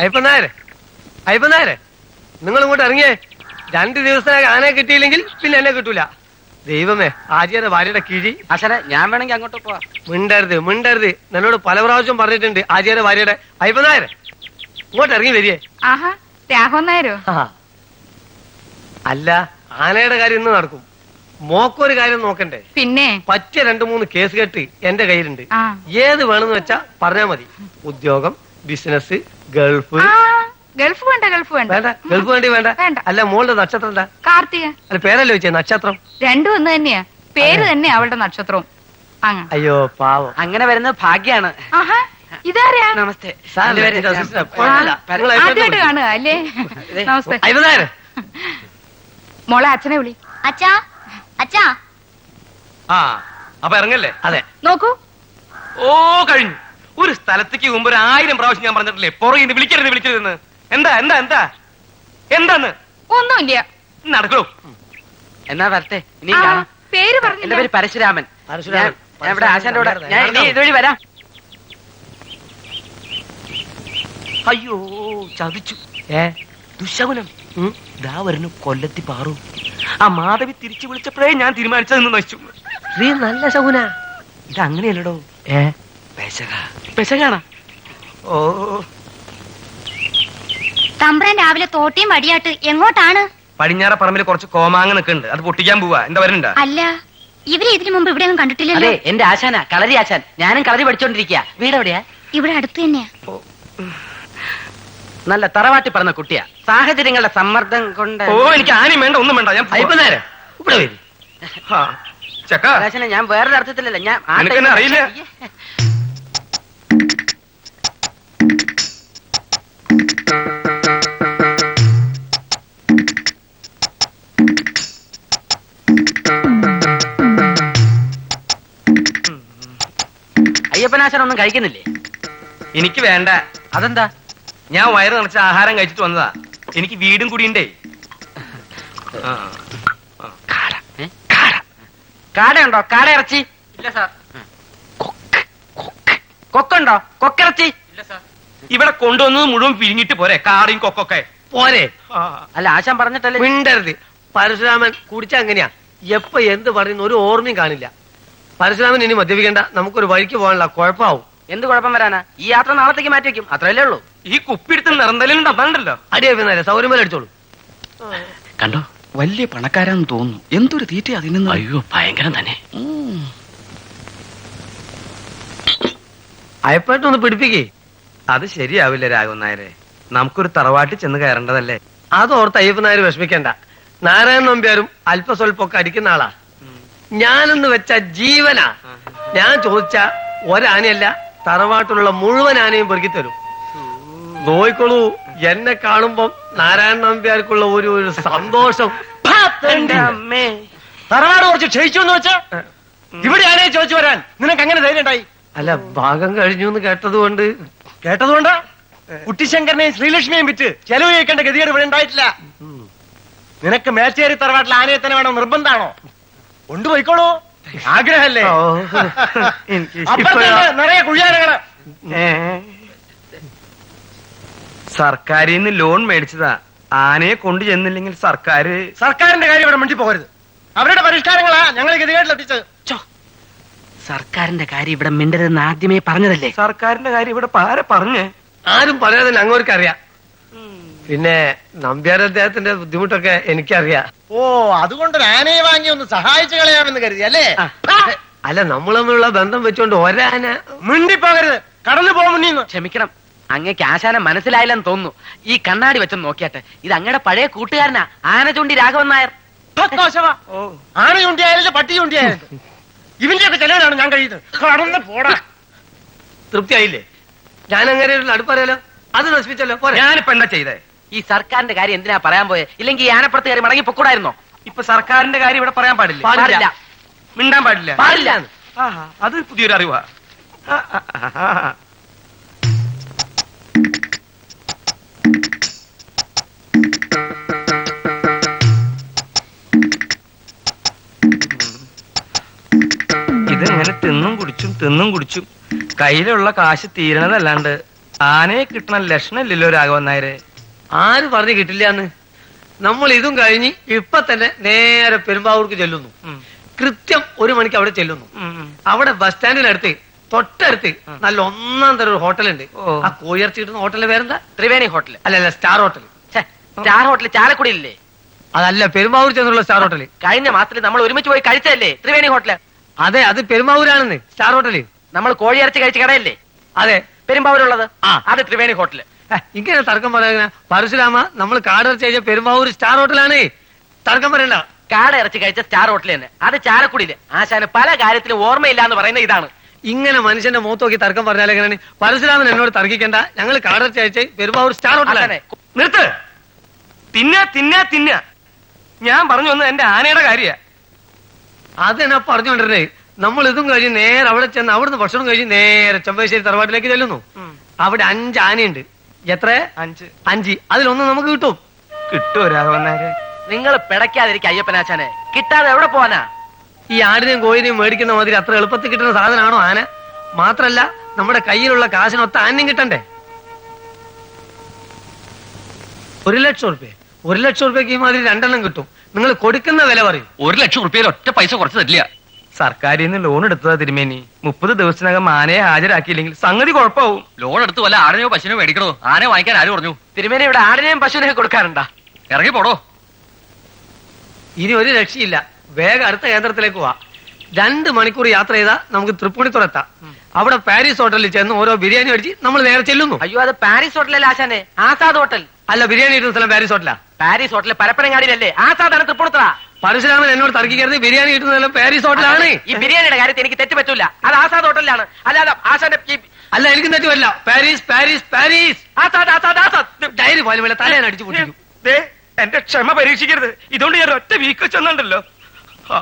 അയ്യപ്പനായരെ അയ്യപ്പനായരെ നിങ്ങൾ ഇങ്ങോട്ട് ഇറങ്ങിയേ. രണ്ട് ദിവസത്തിനകം ആനയെ കിട്ടിയില്ലെങ്കിൽ പിന്നെ എന്നെ കിട്ടൂല. ദൈവമേ ആചാര്യ ഭാര്യയുടെ കിഴി. അച്ഛനെ ഞാൻ വേണമെങ്കിൽ അങ്ങോട്ട് പോവാം. മിണ്ടരുത് മിണ്ടരുത്. എന്നോട് പല പ്രാവശ്യം പറഞ്ഞിട്ടുണ്ട് ആചാര്യ ഭാര്യയുടെ. അയ്യപ്പനായരെ ഇങ്ങോട്ട് ഇറങ്ങി വരികേ. ആഹാ രാഘവൻ നായരോ? അല്ല ആനയുടെ കാര്യം ഇന്ന് നടക്കും. മോക്കൊരു കാര്യം നോക്കണ്ടേ? പിന്നെ? പറ്റിയ രണ്ടു മൂന്ന് കേസ് കെട്ട് എന്റെ കയ്യിലുണ്ട്. ആ. ഏത് വേണമെന്ന് വെച്ചാ പറഞ്ഞാ മതി. ഉദ്യോഗം ബിസിനസ് ഗൾഫ്. ഗൾഫ് വേണ്ട ഗൾഫ് വേണ്ട. വേണ്ട ഗൾഫ് വേണ്ടി വേണ്ട. വേണ്ട. അല്ല മോളുടെ നക്ഷത്രം എന്താ? കാർത്തിക. അല്ല പേരല്ലേ വെച്ചേ നക്ഷത്രം? രണ്ടും ഒന്ന് തന്നെയാ. പേര് തന്നെ അവളുടെ നക്ഷത്രവും അങ്ങ. അയ്യോ പാവം. അങ്ങനെ വരുന്ന ഭാഗ്യാണ്. ആഹാ ഇതാരാ? നമസ്തേ. സാർ, എന്റെ പേര് ഇതിന്റെ assistant. കുഴപ്പമില്ല. ആ, നിങ്ങൾ അയപ്പേണ്ട ആദ്യമായിട്ട് കാണുക അല്ലേ? ഇതേ. നമസ്തേ. മോളെ അച്ഛനെ വിളി. അച്ഛാ അച്ഛാ. ആ അപ്പൊ ഇറങ്ങല്ലേ? അതെ. നോക്കൂ. ഓ കഴിഞ്ഞു. ഒരു സ്ഥലത്തേക്ക് മുമ്പ് ഒരു ആയിരം പ്രാവശ്യം ഞാൻ പറഞ്ഞിട്ടില്ലേ? പുറകെ നിന്ന് വിളിക്കരുത് വിളിക്കരുതെന്ന്. എന്താ എന്താ എന്താ? എന്താന്ന്? ഒന്നുമില്ല. നടക്കണോ? എന്നാ വരട്ടെ ഇനി ആ, കാണാം. പേര് എന്റെ പറഞ്ഞില്ല. പേര് പരശുരാമൻ. പരശുരാമൻ. ഞാൻ- ഞാൻ ഇവിടെ ആശാന്റെ കൂടെ ഞാൻ ഇനി നടന്നോ? ഇതുവഴി വരാം. അയ്യോ ചതിച്ചു. ഏ? ദുശകുനം. ഉം. ദാ വരുന്നു കൊല്ലത്തി പാറു. ആ മാധവി തിരിച്ചു വിളിച്ചപ്പോഴേ ഞാൻ തീരുമാനിച്ചതെന്ന് നശിച്ചു. നീ നല്ല ശകുന. ഇത് അങ്ങനെയല്ലടോ ഏ? പെശക പെശകാണ? ഓ തമ്പ്രാൻ രാവിലെ തോട്ടിയും വടിയാട്ട് എങ്ങോട്ടാണ്? പടിഞ്ഞാറ പറമ്പിൽ കുറച്ച് കോമാങ്ങ നിൽക്കുന്നുണ്ട്. അത് പൊട്ടിക്കാൻ പോവാ. എന്താ വരണ്ട? അല്ല ഇവരെ ഇതിനു മുമ്പ് ഇവിടെ ഒന്നും അതെ കണ്ടിട്ടില്ലല്ലോ എന്റെ ആശാന കളരി ആശാൻ. ഞാനും കളരി പഠിച്ചോണ്ടിരിക്കുക വീട് എവിടെയാ? ഇവിടെ അടുത്ത് തന്നെയാ. നല്ല തറവാട്ടി പറഞ്ഞ കുട്ടിയാ. സാഹചര്യങ്ങളുടെ സമ്മർദ്ദം കൊണ്ട് ഓ എനിക്ക് ആനയും വേണ്ട ഒന്നും വേണ്ട. ഞാൻ പോവാ. ഇവിടെ വരും. ആ, ചക്ക. ആശാനെ ഞാൻ വേറൊരു അർത്ഥത്തിലല്ല ഞാൻ ആ നിനക്കെന്നെ ടൈമിൽ- അറിയില്ല? അയ്യപ്പനാശാൻ ഒന്നും കഴിക്കുന്നില്ലേ? എനിക്ക് വേണ്ട. അതെന്താ? ഞാൻ വയറ് നിറച്ച ആഹാരം കഴിച്ചിട്ട് വന്നതാ. എനിക്ക് വീടും കുടിയുണ്ടേ. കാട. ഉണ്ടോ കാട ഇറച്ചി? ഇല്ല സാർ. കൊക്കുണ്ടോ? കൊക്കിറച്ചി? ഇവിടെ കൊണ്ടുവന്നത് മുഴുവൻ പിരിഞ്ഞിട്ട് പോരെ കാറിയും കൊക്കൊക്കെ. പോരെ. അല്ല ആശാൻ പറഞ്ഞിട്ടല്ലേ? മിണ്ടരുത്. പരശുരാമൻ കുടിച്ച അങ്ങനെയാ. എപ്പ എന്ത് പറയുന്ന ഒരു ഓർമ്മയും കാണില്ല. പരശുരാമൻ ഇനി മദ്യപിക്കണ്ട. നമുക്കൊരു വഴിക്ക് പോകാനുള്ള കുഴപ്പമാവും. എന്ത് കുഴപ്പം വരാനാ? ഈ യാത്ര നാളത്തേക്ക് മാറ്റി വെക്കും. അത്രയല്ലേ ഉള്ളൂ. ഈ കുപ്പിടുത്ത് നിറന്തലുണ്ടോ അതാണ്ടല്ലോ അടിയപ്പിന്നാരെ സൗകര്യം പോലെ അടിച്ചോളൂ. കണ്ടോ? വലിയ പണക്കാരാന്ന് തോന്നുന്നു. എന്തൊരു തീറ്റ അതിന് അയ്യോ ഭയങ്കരം തന്നെ. അയപ്പായിട്ടൊന്ന് പിടിപ്പിക്കേ. അത് ശരിയാവില്ല രാഘവൻ നായരെ. നമുക്കൊരു തറവാട്ടിൽ ചെന്ന് കയറേണ്ടതല്ലേ? അതോർത്ത് അയ്യപ്പനായർ വിഷമിക്കണ്ട. നാരായണൻ നമ്പ്യാരും അല്പസ്വല്പമൊക്കെ അടിക്കുന്ന ആളാ. ഞാനെന്ന് വെച്ച ജീവനാ. ഞാൻ ചോദിച്ച ഒരാനയല്ല തറവാട്ടിലുള്ള മുഴുവൻ ആനയും പെറുക്കി തരും. നോയിക്കോളൂ എന്നെ കാണുമ്പം നാരായണൻ നമ്പ്യാർക്കുള്ള ഒരു ഒരു സന്തോഷം. തറവാട് കുറച്ച് ക്ഷയിച്ചു എന്ന് വെച്ചാ ഇവിടെ ആനയെ ചോദിച്ചു വരാൻ നിനക്ക് അങ്ങനെ ധൈര്യം ഉണ്ടായി? അല്ല ഭാഗം കഴിഞ്ഞു എന്ന് കേട്ടതുകൊണ്ട്? കേട്ടതുകൊണ്ട് കുട്ടിശങ്കരനെയും ശ്രീലക്ഷ്മിയെയും വിറ്റ് ചെലവ് ചെയ്യേണ്ട ഗതികേട് ഇവിടെ ഉണ്ടായിട്ടില്ല. നിനക്ക് മേച്ചേരി തറവാട്ടിൽ ആനയെ തന്നെ വേണം നിർബന്ധാണോ? കൊണ്ടുപോയിക്കോളൂ. ആഗ്രഹല്ലേ? നിറയെ കുഴിയാനകൾ. സർക്കാരിൽ നിന്ന് ലോൺ മേടിച്ചതാ. ആനയെ കൊണ്ടു ചെന്നില്ലെങ്കിൽ സർക്കാർ സർക്കാരിന്റെ കാര്യം ഇവിടെ മിണ്ടി പോകരുത് അവരുടെ പരിഷ്കാരങ്ങളാ ഞങ്ങൾ ഗതികേട്ടിലെത്തിച്ചത് സർക്കാരിന്റെ കാര്യം ഇവിടെ മിണ്ടരുതെന്ന് ആദ്യമേ പറഞ്ഞതല്ലേ? സർക്കാരിന്റെ കാര്യം ഇവിടെ പാരെ പറഞ്ഞേ? ആരും പറയാതെ അങ്ങോട്ട് അറിയാം. പിന്നെ നമ്പ്യാർ അദ്ദേഹത്തിന്റെ ബുദ്ധിമുട്ടൊക്കെ എനിക്കറിയാം. ഓ അതുകൊണ്ട് ആനയെ വാങ്ങി ഒന്ന് സഹായിച്ചു കളയാമെന്ന് കരുതി അല്ലേ? അല്ല നമ്മൾ തമ്മിലുള്ള ബന്ധം വെച്ചോണ്ട് ഒരാന മിണ്ടി പോകരുത് കടന്നു പോകുന്നു ക്ഷമിക്കണം. അങ്ങേക്ക് ആശാനം മനസ്സിലായില്ലെന്ന് തോന്നുന്നു. ഈ കണ്ണാടി വെച്ചൊന്ന് നോക്കിയാട്ടെ. ഇത് അങ്ങയുടെ പഴയ കൂട്ടുകാരനാ. ആന ചൂണ്ടി രാഘവൻ നായർ. ആന ചൂണ്ടിയായാലും പട്ടി ചൂണ്ടിയായാലും ഇവന്റെ ഒക്കെ ചെലവിലാണ് ഞാൻ കഴിയുന്നത്. കടന്ന് പോടാ. തൃപ്തിയായില്ലേ? ഞാൻ അങ്ങനെ ഒരു അടുപ്പറിയാലോ അത് നശിപ്പിച്ചല്ലോ പോരെ. ഞാനിപ്പോ എന്താ ചെയ്തേ? ഈ സർക്കാരിന്റെ കാര്യം എന്തിനാ പറയാൻ പോയെ? ഇല്ലെങ്കിൽ ഈ ആനപ്പുറത്ത് കയറി മടങ്ങി പൊക്കൂടായിരുന്നോ? ഇപ്പൊ സർക്കാരിന്റെ കാര്യം ഇവിടെ പറയാൻ പാടില്ല. പാടില്ല. മിണ്ടാൻ പാടില്ല. പാടില്ല. അത് പുതിയൊരു അറിവാ. ഇതെങ്ങനെ തിന്നും കുടിച്ചും തിന്നും കുടിച്ചും. കയ്യിലുള്ള കാശ് തീരണതല്ലാണ്ട് ആനയെ കിട്ടണ ലക്ഷണമില്ലല്ലോ രാഘവൻ നായരെ. ആര് പറഞ്ഞു കിട്ടില്ല എന്ന് നമ്മൾ ഇതും കഴിഞ്ഞ് ഇപ്പൊ തന്നെ നേരെ പെരുമ്പാവൂർക്ക് ചെല്ലുന്നു. കൃത്യം ഒരു മണിക്ക് അവിടെ ചെല്ലുന്നു. അവിടെ ബസ് സ്റ്റാൻഡിനടുത്ത് തൊട്ടടുത്ത് നല്ല ഒന്നാം തരം ഒരു ഹോട്ടലുണ്ട്. ഉണ്ട് ആ കോയർച്ചി കിട്ടുന്ന ഹോട്ടലിന്റെ പേരെന്താ? ത്രിവേണി ഹോട്ടൽ അല്ലല്ല അല്ല സ്റ്റാർ ഹോട്ടൽ സ്റ്റാർ ഹോട്ടൽ ചാലക്കുടിയില്ലേ അതല്ല പെരുമ്പാവൂർ ചെന്നുള്ള സ്റ്റാർ ഹോട്ടൽ കഴിഞ്ഞ മാസത്തിൽ നമ്മൾ ഒരുമിച്ച് പോയി കഴിച്ചല്ലേ ത്രിവേണി ഹോട്ടൽ. അതെ അത് പെരുമ്പാവൂരാണെന്ന്. സ്റ്റാർ ഹോട്ടൽ നമ്മൾ കോഴി ഇറച്ചി കഴിച്ച കടയല്ലേ? അതെ. പെരുമ്പാവൂരുള്ളത്? ആ. അത് ത്രിവേണി ഹോട്ടൽ. ഇങ്ങനെ തർക്കം പറയുന്ന പരശുരാമ നമ്മൾ കാടിറച്ചി കഴിച്ച പെരുമ്പാവൂർ സ്റ്റാർ ഹോട്ടലാണ് തർക്കം പറയണ്ട. കാട ഇറച്ചി കഴിച്ച സ്റ്റാർ ഹോട്ടൽ തന്നെ. അത് ചാരക്കുടിയിൽ ആശാന് പല കാര്യത്തിലും ഓർമ്മയില്ല എന്ന് പറയുന്ന ഇതാണ്. ഇങ്ങനെ മനുഷ്യന്റെ മുഖത്ത് നോക്കി തർക്കം പറഞ്ഞാൽ എങ്ങനെയാണ്? പരശുരാമൻ എന്നോട് തർക്കിക്കണ്ട. ഞങ്ങൾ കാടിറച്ചി കഴിച്ച പെരുമ്പാവൂർ സ്റ്റാർ ഹോട്ടലാണ് നിർത്ത്. തിന്ന തിന്ന തിന്ന. ഞാൻ പറഞ്ഞു വന്നത് എന്റെ ആനയുടെ കാര്യ അത് എന്നാ പറഞ്ഞുകൊണ്ടിരുന്നേ? നമ്മൾ ഇതും കഴിഞ്ഞ് നേരെ അവിടെ ചെന്ന് അവിടുന്ന് ഭക്ഷണം കഴിഞ്ഞ് നേരെ ചെമ്പശ്ശേരി തറവാട്ടിലേക്ക് ചെല്ലുന്നു. അവിടെ അഞ്ച് ആനയുണ്ട്. എത്ര? അഞ്ച്. അഞ്ച്. അതിലൊന്ന് നമുക്ക് കിട്ടും. കിട്ടുമോ രാഘവൻ നിങ്ങൾ പിടയ്ക്കാതിരിക്കും അയ്യപ്പനാച്ചാനെ കിട്ടാതെ എവിടെ പോവാനാ? ഈ ആടിനെയും കോഴിനെയും മേടിക്കുന്ന മാതിരി അത്ര എളുപ്പത്തിൽ കിട്ടുന്ന സാധനമാണോ ആന? മാത്രല്ല നമ്മുടെ കയ്യിലുള്ള കാശിനൊത്ത ആനയും കിട്ടണ്ടേ? ഒരു ലക്ഷം റുപ്യ ഒരു ലക്ഷം റുപ്യക്ക് ഈ മാതിരി രണ്ടെണ്ണം കിട്ടും. നിങ്ങൾ കൊടുക്കുന്ന വില പറയും. ഒരു ലക്ഷം റുപ്യയിൽ ഒറ്റ പൈസ കുറച്ച് തരില്ല സർക്കാരിൽ നിന്ന് ലോൺ എടുത്തതാ തിരുമേനി. മുപ്പത് ദിവസത്തിനകം ആനയെ ഹാജരാക്കിയില്ലെങ്കിൽ സംഗതി കുഴപ്പമാവും. ലോൺ എടുത്ത് വല്ല ആടിനെയോ പശുവിനോ മേടിക്കണോ? ആനെ വാങ്ങിക്കാൻ ആര് പറഞ്ഞു? തിരുമേനി ഇവിടെ ആടിനെയും പശുവിനെയും കൊടുക്കാറുണ്ടാ? ഇറങ്ങി പോടോ. ഇനി ഒരു രക്ഷയില്ല. വേഗം അടുത്ത കേന്ദ്രത്തിലേക്ക് പോവാ. രണ്ട് മണിക്കൂർ യാത്ര ചെയ്താൽ നമുക്ക് തൃപ്പൂണിത്തുറ എത്താം. അവിടെ പാരീസ് ഹോട്ടലിൽ ചെന്ന് ഓരോ ബിരിയാണി അടിച്ച് നമ്മൾ നേരെ ചെല്ലുന്നു. അയ്യോ അത് പാരീസ് ഹോട്ടലല്ലേ ആശാനെ? ആസാദ് ഹോട്ടൽ. അല്ല ബിരിയാണി ഇടുന്ന സ്ഥലം പാരീസ് ഹോട്ടലാ. പാരീസ് ഹോട്ടലിൽ പരപ്പനങ്ങാടിയിലല്ലേ? ആ സാധനം തൃപ്പൂണിത്തുറ പരശുരാമൻ എന്നോട് തർക്കിക്കരുത്. ബിരിയാണി കിട്ടുന്ന പാരീസ് ഹോട്ടലാണ്. ഈ ബിരിയാണിയുടെ കാര്യത്തിൽ എനിക്ക് തെറ്റ് പറ്റൂല. അത് ആസാദ് ഹോട്ടലിലാണ്. അല്ലാതെ ആശാന്റെ അല്ല എനിക്ക് തെറ്റുമല്ല Paris Paris Paris. Azad Azad Azad. Diary പോലെ പോലെ തലേന അടിച്ചു പൊട്ടിക്കും. എന്റെ ക്ഷമ പരീക്ഷിക്കരുത്. ഇതുകൊണ്ട് ഞാൻ ഒറ്റ വീക്ക് ചെന്നുണ്ടല്ലോ ആ